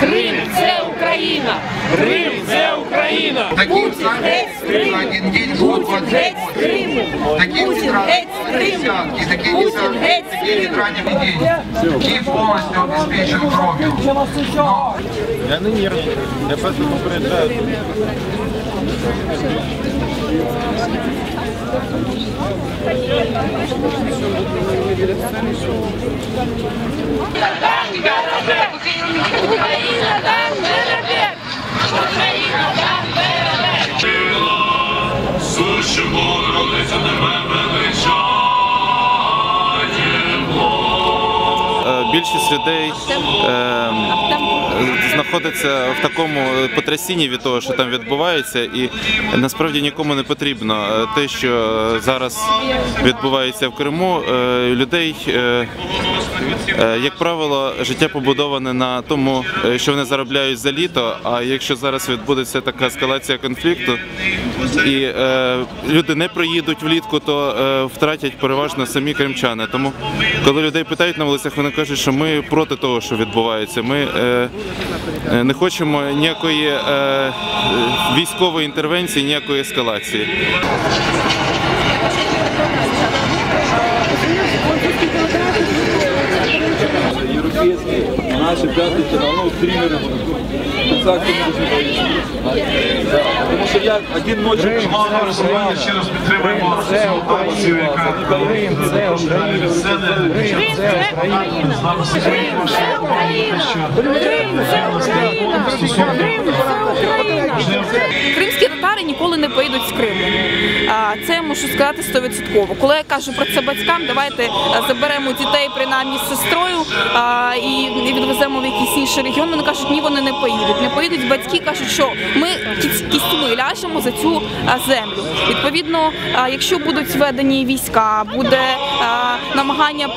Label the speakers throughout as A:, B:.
A: Крим це Україна!
B: Крим це Україна!
C: Таким самым
A: Крым!
C: один день будут
A: Путін
C: 20
A: геть з Криму!
C: Такие
A: Путін
C: ветераны,
A: геть з Криму!
C: десятки, такие
A: Путін
C: десятки,
A: геть з
C: такие
A: Криму!
C: ветеране день. Киев полностью обеспечен кровью. Но
B: Я не нервний, я просто попереджаю.
A: Україна
D: Більшість людей е, знаходиться в такому потрясінні від того, що там відбувається, і насправді нікому не потрібно е, те, що зараз відбувається в Криму. Е, Людей, е, е, як правило, життя побудоване на тому, е, що вони заробляють за літо. А якщо зараз відбудеться така ескалація конфлікту, і е, люди не проїдуть влітку, то е, втратять переважно самі кримчани. Тому, коли людей питають на вулицях, вони кажуть, що ми проти того, що відбувається. Ми е, е, не хочемо ніякої е, військової інтервенції, ніякої ескалації.
E: наши пятые каналы, стримеры будут. Концерты будут провести. Да, потому что я один ночью
F: Шановне розуміння, ще раз підтримуємо цю акцію, яка далі від сцени.
A: Крим це Україна!
F: З нами
A: Крим це Україна! Крим це Україна! Крим це Україна!
G: Кримські татари ніколи не поїдуть з Криму. Це я можу сказати стовідсотково. Коли я кажу про це батькам, давайте е, заберемо дітей принаймні з сестрою і відвеземо в якийсь інший регіон. Вони кажуть, ні, вони не поїдуть. Не поїдуть батьки, кажуть, що ми кістьми ляжемо за цю землю. Відповідно, якщо будуть введені війська, буде намагання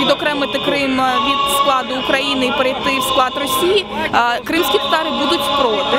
G: відокремити Крим від складу України і перейти в склад Росії, кримські татари будуть проти.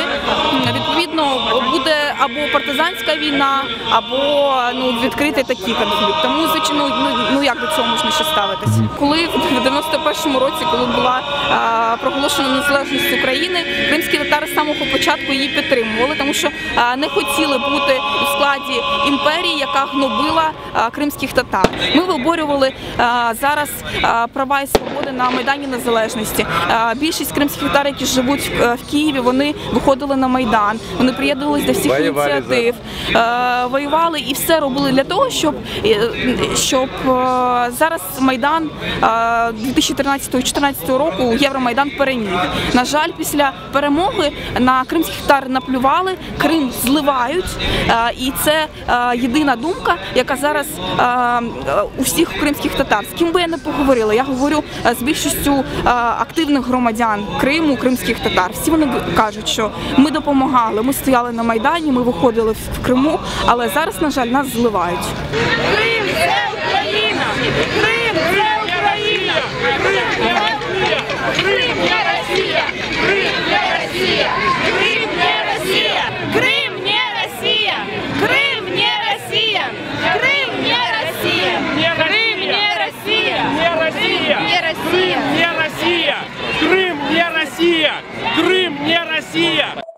G: Відповідно, буде або партизанська війна, або ну відкритий такий конфлікт. Тому звичайно, ну, ну як до цього можна ще ставитись? Коли в 91-му році, коли була а, проголошена незалежність України, кримські татари з самого початку її підтримували, тому що а, не хотіли бути у складі імперії, яка гнобила а, кримських татар. Ми виборювали а, зараз а, права і свободи на майдані незалежності. А, більшість кримських татар, які живуть в, е, в Києві, вони виходили на майдан, вони приєднали до всіх ініціатив, е, воювали і все робили для того, щоб, е, щоб е, зараз майдан е, 2013-2014 року Євромайдан переміг. На жаль, після перемоги на кримських татар наплювали, Крим зливають, е, і це е, єдина думка, яка зараз е, е, у всіх кримських татар. З ким би я не поговорила, я говорю е, з більшістю е, активних громадян Криму, кримських татар. Всі вони кажуть, що ми допомагали, ми стояли на майдані, ми виходили в Криму, але зараз, на жаль, нас зливають.
A: Крим це Україна! Крим це Україна! Крим це Україна! Крим не Росія! Крим не Росія! Крим не Росія! Крим не Росія! Крим не Росія! Крим не Росія! Крим не Росія!
B: Не Росія!
A: Не Росія!
B: Не Росія! Крим не Росія! Крим не Росія!